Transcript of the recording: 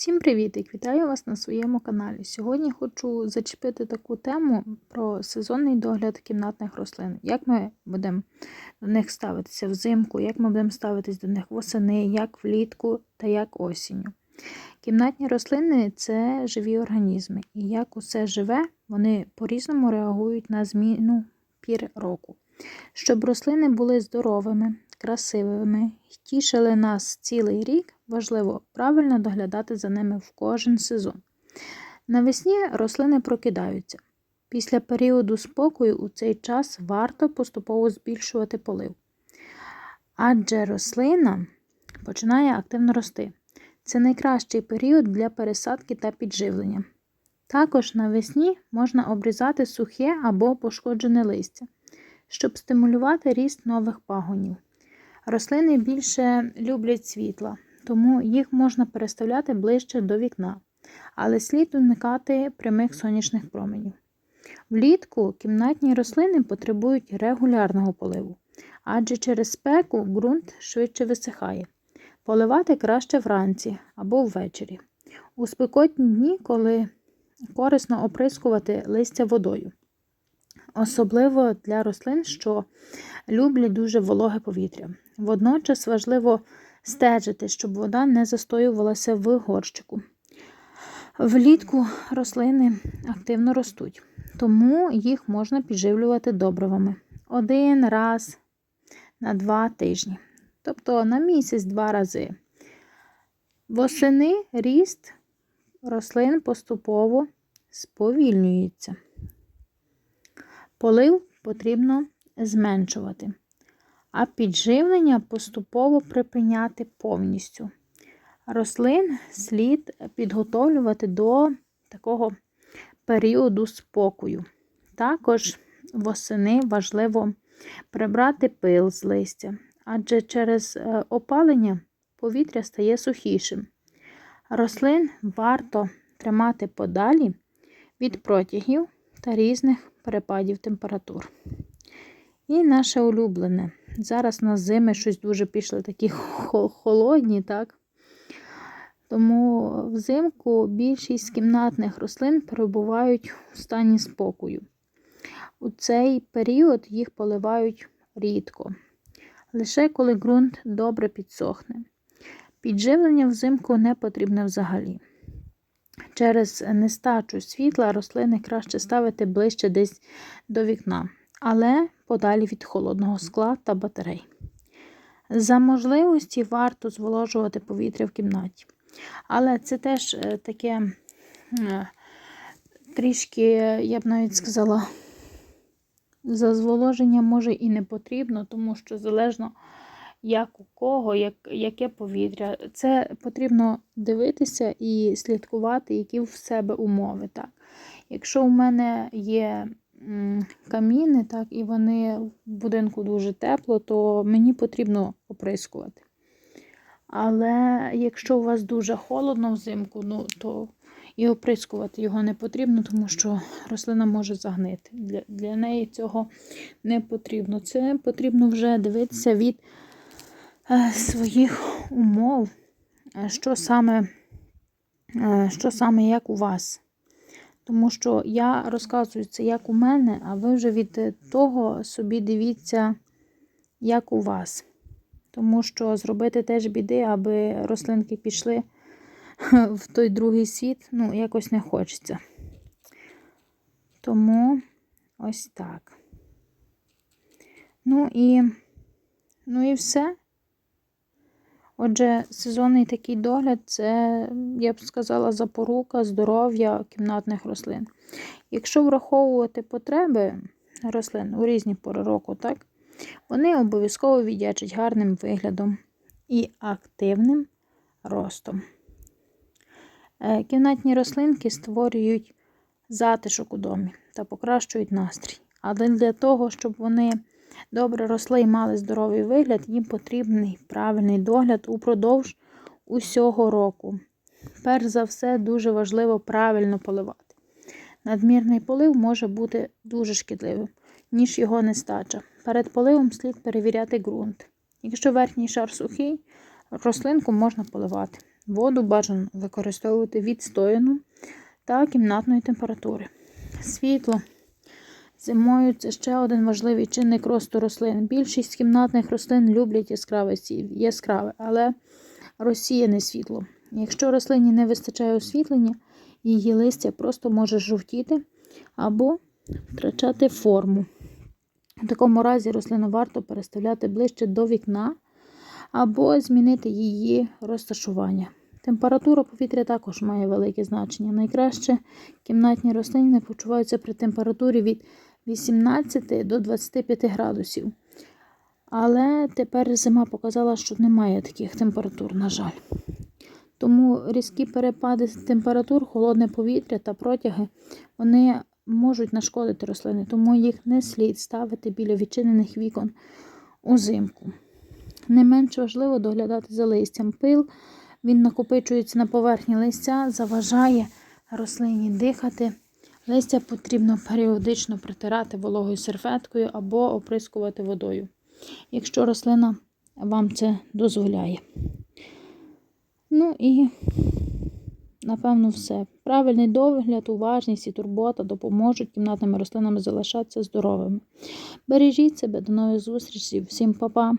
Всім привіт! Вітаю вас на своєму каналі. Сьогодні хочу зачепити таку тему про сезонний догляд кімнатних рослин. Як ми будемо до них ставитися взимку, як ми будемо ставитись до них восени, як влітку та як осінню. Кімнатні рослини це живі організми, і як усе живе, вони по-різному реагують на зміну пір року. Щоб рослини були здоровими, красивими і тішили нас цілий рік, важливо правильно доглядати за ними в кожен сезон. Навесні рослини прокидаються. Після періоду спокою у цей час варто поступово збільшувати полив. Адже рослина починає активно рости. Це найкращий період для пересадки та підживлення. Також навесні можна обрізати сухе або пошкоджене листя, щоб стимулювати ріст нових пагонів. Рослини більше люблять світла, тому їх можна переставляти ближче до вікна, але слід уникати прямих сонячних променів. Влітку кімнатні рослини потребують регулярного поливу, адже через спеку ґрунт швидше висихає. Поливати краще вранці або ввечері. У спекотні дні, коли корисно оприскувати листя водою. Особливо для рослин, що люблять дуже вологе повітря. Водночас важливо стежити, щоб вода не застоювалася в горщику. Влітку рослини активно ростуть, тому їх можна підживлювати добривами один раз на два тижні, тобто на місяць-два рази. Восени ріст рослин поступово сповільнюється. Полив потрібно зменшувати, а підживлення поступово припиняти повністю. Рослин слід підготовлювати до такого періоду спокою. Також восени важливо прибрати пил з листя, адже через е, опалення повітря стає сухішим. Рослин варто тримати подалі від протягів та різних перепадів температур. І наше улюблене. Зараз на зими щось дуже пішли такі холодні, так? Тому взимку більшість кімнатних рослин перебувають у стані спокою. У цей період їх поливають рідко, лише коли ґрунт добре підсохне. Підживлення взимку не потрібне взагалі. Через нестачу світла рослини краще ставити ближче десь до вікна, але подалі від холодного скла та батарей. За можливості варто зволожувати повітря в кімнаті. Але це теж е, таке е, трішки, я б навіть сказала, за зволоження може і не потрібно, тому що залежно як у кого, як, яке повітря. Це потрібно дивитися і слідкувати, які в себе умови. Так. Якщо у мене є каміни, так, і вони в будинку дуже тепло, то мені потрібно оприскувати. Але якщо у вас дуже холодно взимку, ну, то і оприскувати його не потрібно, тому що рослина може загнити. Для, Для неї цього не потрібно. Це потрібно вже дивитися від своїх умов, е, що саме, е, що саме як у вас. Тому що я розказую це як у мене, а ви вже від того собі дивіться, як у вас. Тому що зробити теж біди, аби рослинки пішли в той другий світ, ну, якось не хочеться. Тому ось так. Ну і, ну і все. Отже, сезонний такий догляд це, я б сказала, запорука здоров'я кімнатних рослин. Якщо враховувати потреби рослин у різні пори року, так, вони обов'язково віддячать гарним виглядом і активним ростом. Е, кімнатні рослинки створюють затишок у домі та покращують настрій. Але для того, щоб вони добре росли і мали здоровий вигляд, їм потрібний правильний догляд упродовж усього року. Перш за все, дуже важливо правильно поливати. Надмірний полив може бути дуже шкідливим, ніж його нестача. Перед поливом слід перевіряти ґрунт. Якщо верхній шар сухий, рослинку можна поливати. Воду бажано використовувати відстояну та кімнатної температури. Світло. Зимою це ще один важливий чинник росту рослин. Більшість кімнатних рослин люблять яскраве, яскраве, але розсіяне світло. Якщо рослині не вистачає освітлення, її листя просто може жовтіти або втрачати форму. У такому разі рослину варто переставляти ближче до вікна або змінити її розташування. Температура повітря також має велике значення. Найкраще кімнатні рослини почуваються при температурі від 18 до 25 градусів. Але тепер зима показала, що немає таких температур, на жаль. Тому різкі перепади температур, холодне повітря та протяги вони можуть нашкодити рослини, тому їх не слід ставити біля відчинених вікон узимку. Не менш важливо доглядати за листям. Пил він накопичується на поверхні листя, заважає рослині дихати. Листя потрібно періодично притирати вологою серветкою або оприскувати водою, якщо рослина вам це дозволяє. Ну і, напевно, все. Правильний догляд, уважність і турбота допоможуть кімнатним рослинам залишатися здоровими. Бережіть себе, до нових зустрічей, всім па-па!